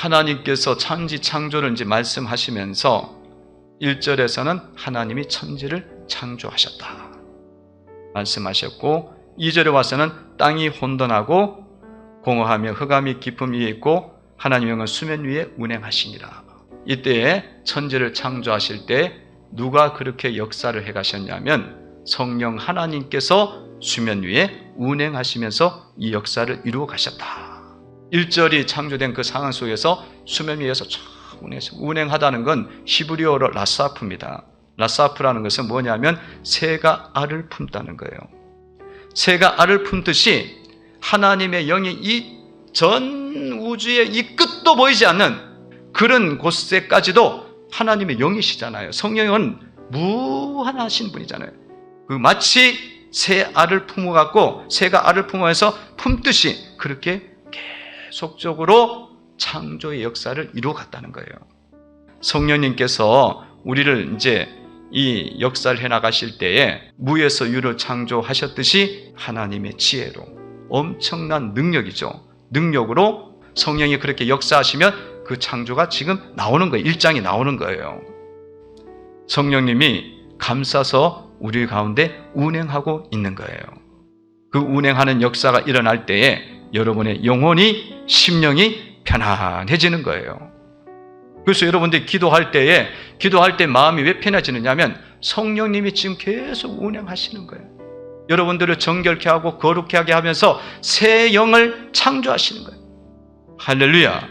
하나님께서 천지 창조를 이제 말씀하시면서 1절에서는 하나님이 천지를 창조하셨다. 말씀하셨고 2절에 와서는 땅이 혼돈하고 공허하며 흑암이 깊음 위에 있고 하나님의 영은 수면 위에 운행하시니라. 이때에 천지를 창조하실 때 누가 그렇게 역사를 해 가셨냐면 성령 하나님께서 수면 위에 운행하시면서 이 역사를 이루어 가셨다. 1절이 창조된 그 상황 속에서 수면 위에서 쫙 운행해서 운행하다는 건 히브리어로 라사프입니다. 라사프라는 것은 뭐냐면 새가 알을 품다는 거예요. 새가 알을 품듯이 하나님의 영이 이 전 우주의 이 끝도 보이지 않는 그런 곳에까지도 하나님의 영이시잖아요. 성령은 무한하신 분이잖아요. 그 마치 새 알을 품어갖고 새가 알을 품어서 품듯이 그렇게 계속적으로 창조의 역사를 이루어갔다는 거예요. 성령님께서 우리를 이제 이 역사를 해나가실 때에 무에서 유를 창조하셨듯이 하나님의 지혜로 엄청난 능력이죠. 능력으로 성령이 그렇게 역사하시면 그 창조가 지금 나오는 거예요. 일장이 나오는 거예요. 성령님이 감싸서 우리 가운데 운행하고 있는 거예요. 그 운행하는 역사가 일어날 때에 여러분의 영혼이 심령이 편안해지는 거예요. 그래서 여러분들이 기도할 때에 기도할 때 마음이 왜 편해지느냐면 성령님이 지금 계속 운행하시는 거예요. 여러분들을 정결케 하고 거룩케 하게 하면서 새 영을 창조하시는 거예요. 할렐루야.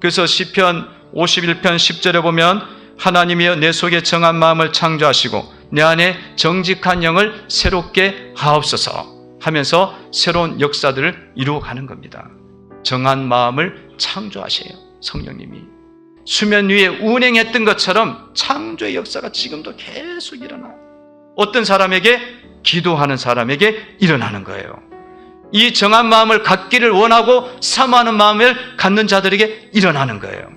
그래서 시편 51편 10절에 보면 하나님이여 내 속에 정한 마음을 창조하시고 내 안에 정직한 영을 새롭게 하옵소서 하면서 새로운 역사들을 이루어가는 겁니다. 정한 마음을 창조하셔요. 성령님이. 수면 위에 운행했던 것처럼 창조의 역사가 지금도 계속 일어나요. 어떤 사람에게 기도하는 사람에게 일어나는 거예요. 이 정한 마음을 갖기를 원하고 사모하는 마음을 갖는 자들에게 일어나는 거예요.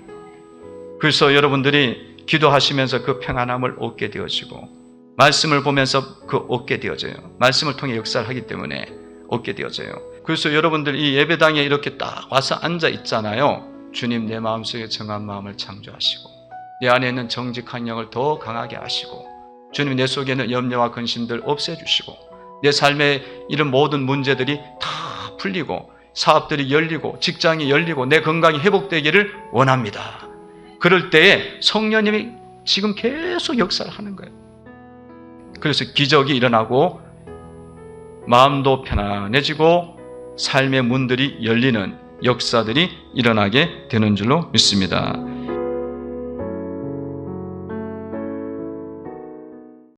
그래서 여러분들이 기도하시면서 그 평안함을 얻게 되어지고 말씀을 보면서 그 얻게 되어져요. 말씀을 통해 역사를 하기 때문에 얻게 되어져요. 그래서 여러분들 이 예배당에 이렇게 딱 와서 앉아 있잖아요. 주님 내 마음속에 정한 마음을 창조하시고 내 안에 있는 정직한 영을 더 강하게 하시고 주님 내 속에는 염려와 근심들 없애주시고 내 삶에 이런 모든 문제들이 다 풀리고 사업들이 열리고 직장이 열리고 내 건강이 회복되기를 원합니다. 그럴 때에 성령님이 지금 계속 역사를 하는 거예요. 그래서 기적이 일어나고 마음도 편안해지고 삶의 문들이 열리는 역사들이 일어나게 되는 줄로 믿습니다.